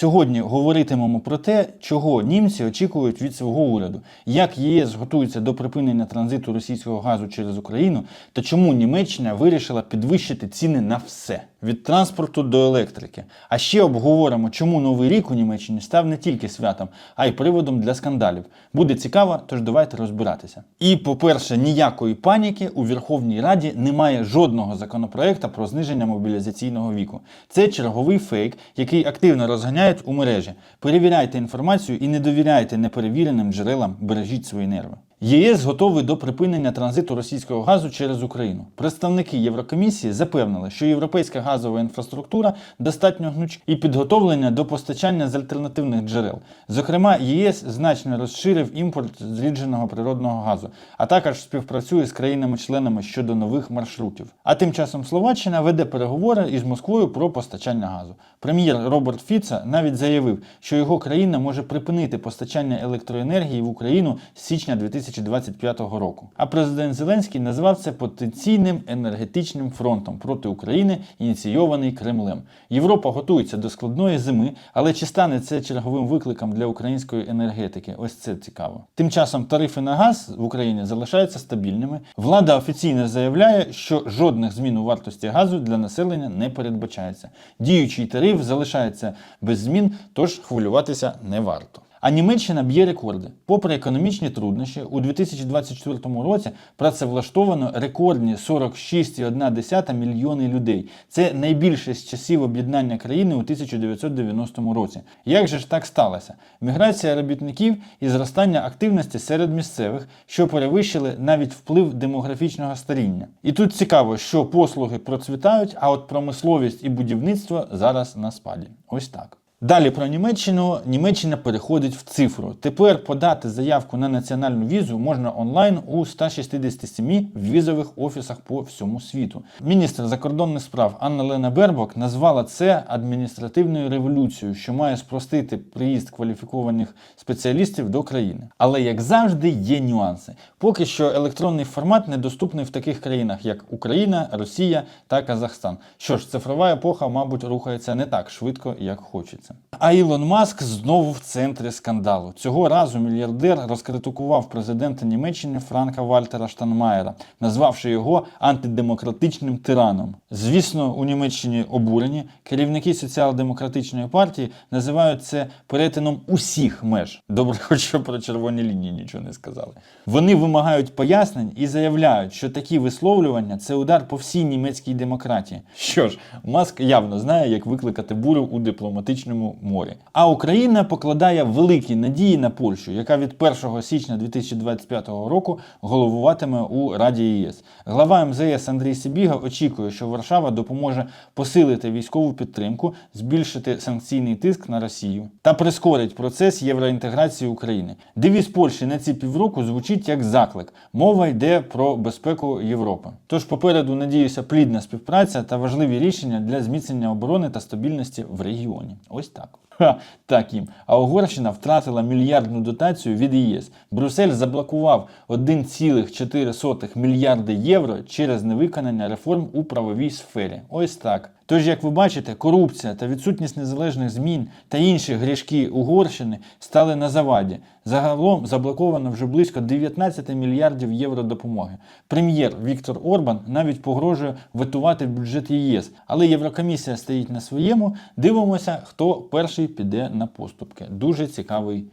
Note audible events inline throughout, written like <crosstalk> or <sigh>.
Сьогодні говоритимемо про те, чого німці очікують від свого уряду, як ЄС готується до припинення транзиту російського газу через Україну та чому Німеччина вирішила підвищити ціни на все від транспорту до електрики. А ще обговоримо, чому новий рік у Німеччині став не тільки святом, а й приводом для скандалів. Буде цікаво, тож давайте розбиратися. І, по-перше, ніякої паніки у Верховній Раді немає жодного законопроекту про зниження мобілізаційного віку. Це черговий фейк, який активно розганяють у мережі. Перевіряйте інформацію і не довіряйте неперевіреним джерелам, бережіть свої нерви. ЄС готовий до припинення транзиту російського газу через Україну. Представники Єврокомісії запевнили, що європейська газова інфраструктура достатньо гнучка і підготовлення до постачання з альтернативних джерел. Зокрема, ЄС значно розширив імпорт зрідженого природного газу, а також співпрацює з країнами-членами щодо нових маршрутів. А тим часом Словаччина веде переговори із Москвою про постачання газу. Прем'єр Роберт Фіца навіть заявив, що його країна може припинити постачання електроенергії в Україну з січня 2025 року. А президент Зеленський назвав це потенційним енергетичним фронтом проти України, ініційований Кремлем. Європа готується до складної зими, але чи стане це черговим викликом для української енергетики? Ось це цікаво. Тим часом тарифи на газ в Україні залишаються стабільними. Влада офіційно заявляє, що жодних змін у вартості газу для населення не передбачається. Діючий тариф залишається без змін, тож хвилюватися не варто. А Німеччина б'є рекорди. Попри економічні труднощі, у 2024 році працевлаштовано рекордні 46,1 мільйони людей. Це найбільше з часів об'єднання країни у 1990 році. Як же ж так сталося? Міграція робітників і зростання активності серед місцевих, що перевищили навіть вплив демографічного старіння. І тут цікаво, що послуги процвітають, а от промисловість і будівництво зараз на спаді. Ось так. Далі про Німеччину. Німеччина переходить в цифру. Тепер подати заявку на національну візу можна онлайн у 167 візових офісах по всьому світу. Міністр закордонних справ Анна Лена Бербок назвала це адміністративною революцією, що має спростити приїзд кваліфікованих спеціалістів до країни. Але як завжди, є нюанси. Поки що електронний формат недоступний в таких країнах, як Україна, Росія та Казахстан. Що ж, цифрова епоха, мабуть, рухається не так швидко, як хочеться. А Ілон Маск знову в центрі скандалу. Цього разу мільярдер розкритикував президента Німеччини Франка Вальтера Штанмаєра, назвавши його антидемократичним тираном. Звісно, у Німеччині обурені керівники соціал-демократичної партії називають це перетином усіх меж. Добре, <laughs> хоч про червоні лінії нічого не сказали. Вони вимагають пояснень і заявляють, що такі висловлювання це удар по всій німецькій демократії. Що ж, Маск явно знає, як викликати бурю у дипломатичному морі. А Україна покладає великі надії на Польщу, яка від 1 січня 2025 року головуватиме у Раді ЄС. Глава МЗС Андрій Сибіга очікує, що Варшава допоможе посилити військову підтримку, збільшити санкційний тиск на Росію та прискорить процес євроінтеграції України. Девіз Польщі на ці півроку звучить як заклик. Мова йде про безпеку Європи. Тож попереду надіюся плідна співпраця та важливі рішення для зміцнення оборони та стабільності в регіоні. Ось так. Ха, так їм. А Угорщина втратила мільярдну дотацію від ЄС. Брюссель заблокував 1,4 мільярди євро через невиконання реформ у правовій сфері. Ось так. Тож, як ви бачите, корупція та відсутність незалежних змін та інші грішки Угорщини стали на заваді. Загалом заблоковано вже близько 19 мільярдів євро допомоги. Прем'єр Віктор Орбан навіть погрожує витувати бюджет ЄС, але Єврокомісія стоїть на своєму. Дивимося, хто перший піде на поступки. Дуже цікавий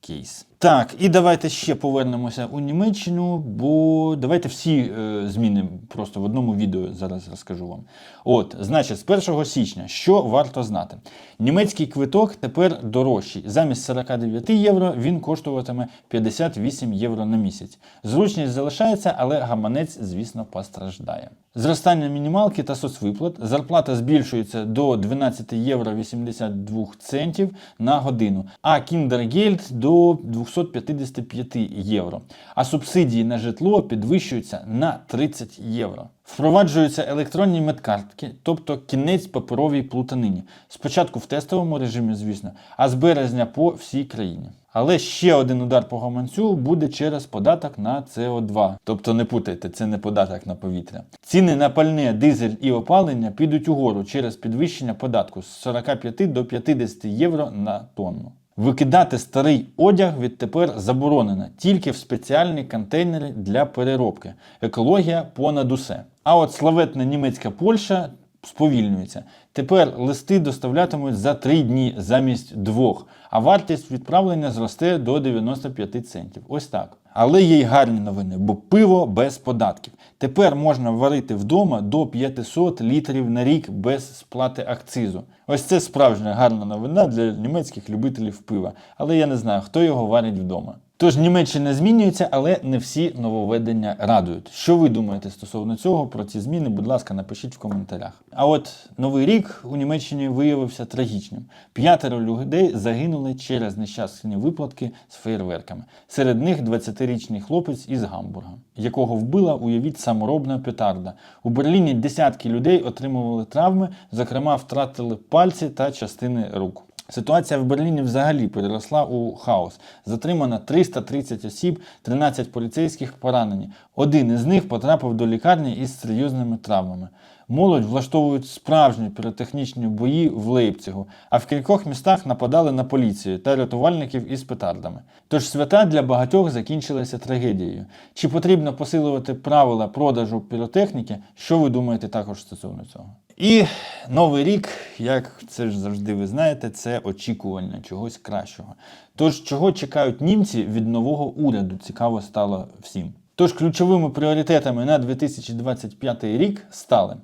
кейс. Так, і давайте ще повернемося у Німеччину, бо давайте всі е, зміни просто в одному відео зараз розкажу вам. От, значить, з 1 січня, що варто знати? Німецький квиток тепер дорожчий. Замість 49 євро він коштуватиме 58 євро на місяць. Зручність залишається, але гаманець, звісно, постраждає. Зростання мінімалки та соцвиплат. Зарплата збільшується до 12 євро 82 центів на годину, а кіндергельд до 200 255 євро, а субсидії на житло підвищуються на 30 євро. Впроваджуються електронні медкартки, тобто кінець паперовій плутанині. Спочатку в тестовому режимі, звісно, а з березня по всій країні. Але ще один удар по гаманцю буде через податок на СО2. Тобто не путайте, це не податок на повітря. Ціни на пальне, дизель і опалення підуть угору через підвищення податку з 45 до 50 євро на тонну. Викидати старий одяг відтепер заборонено тільки в спеціальні контейнери для переробки. Екологія понад усе. А от славетна німецька Польща сповільнюється. Тепер листи доставлятимуть за 3 дні замість двох, а вартість відправлення зросте до 95 центів. Ось так. Але є й гарні новини, бо пиво без податків. Тепер можна варити вдома до 500 літрів на рік без сплати акцизу. Ось це справжня гарна новина для німецьких любителів пива. Але я не знаю, хто його варить вдома. Тож Німеччина змінюється, але не всі нововведення радують. Що ви думаєте стосовно цього про ці зміни? Будь ласка, напишіть в коментарях. А от новий рік у Німеччині виявився трагічним. П'ятеро людей загинули через нещасні випадки з фейерверками. Серед них 20-річний хлопець із Гамбурга, якого вбила, уявіть, саморобна петарда. У Берліні десятки людей отримували травми, зокрема, втратили пальці та частини рук. Ситуація в Берліні взагалі переросла у хаос. Затримано 330 осіб, 13 поліцейських поранені. Один із них потрапив до лікарні із серйозними травмами. Молодь влаштовують справжні піротехнічні бої в Лейпцигу, а в кількох містах нападали на поліцію та рятувальників із петардами. Тож свята для багатьох закінчилися трагедією. Чи потрібно посилювати правила продажу піротехніки? Що ви думаєте також стосовно цього? І новий рік, як це ж завжди ви знаєте, це очікування чогось кращого. Тож, чого чекають німці від нового уряду, цікаво стало всім. Тож ключовими пріоритетами на 2025 рік стали.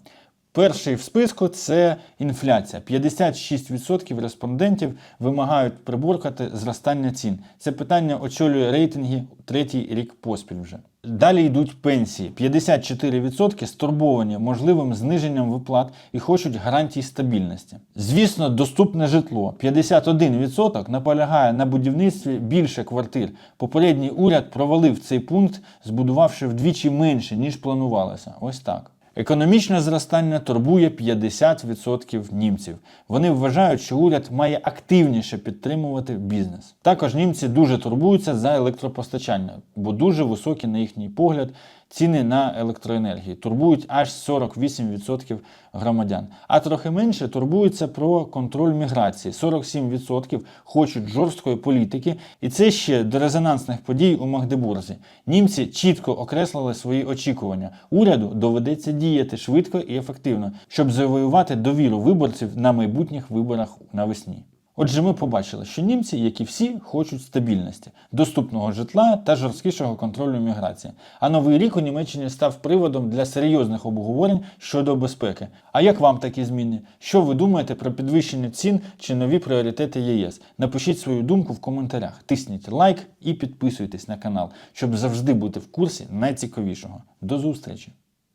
Перший в списку це інфляція. 56% респондентів вимагають приборкати зростання цін. Це питання очолює рейтинги третій рік поспіль вже. Далі йдуть пенсії. 54% стурбовані можливим зниженням виплат і хочуть гарантій стабільності. Звісно, доступне житло. 51% наполягає на будівництві більше квартир. Попередній уряд провалив цей пункт, збудувавши вдвічі менше, ніж планувалося. Ось так. Економічне зростання турбує 50% німців. Вони вважають, що уряд має активніше підтримувати бізнес. Також німці дуже турбуються за електропостачання, бо дуже високі, на їхній погляд, ціни на електроенергію. Турбують аж 48% громадян. А трохи менше турбуються про контроль міграції. 47% хочуть жорсткої політики. І це ще до резонансних подій у Магдебурзі. Німці чітко окреслили свої очікування. Уряду доведеться діяти швидко і ефективно, щоб завоювати довіру виборців на майбутніх виборах навесні. Отже, ми побачили, що німці, як і всі, хочуть стабільності, доступного житла та жорсткішого контролю міграції. А новий рік у Німеччині став приводом для серйозних обговорень щодо безпеки. А як вам такі зміни? Що ви думаєте про підвищення цін чи нові пріоритети ЄС? Напишіть свою думку в коментарях, тисніть лайк і підписуйтесь на канал, щоб завжди бути в курсі найцікавішого. До зустрічі!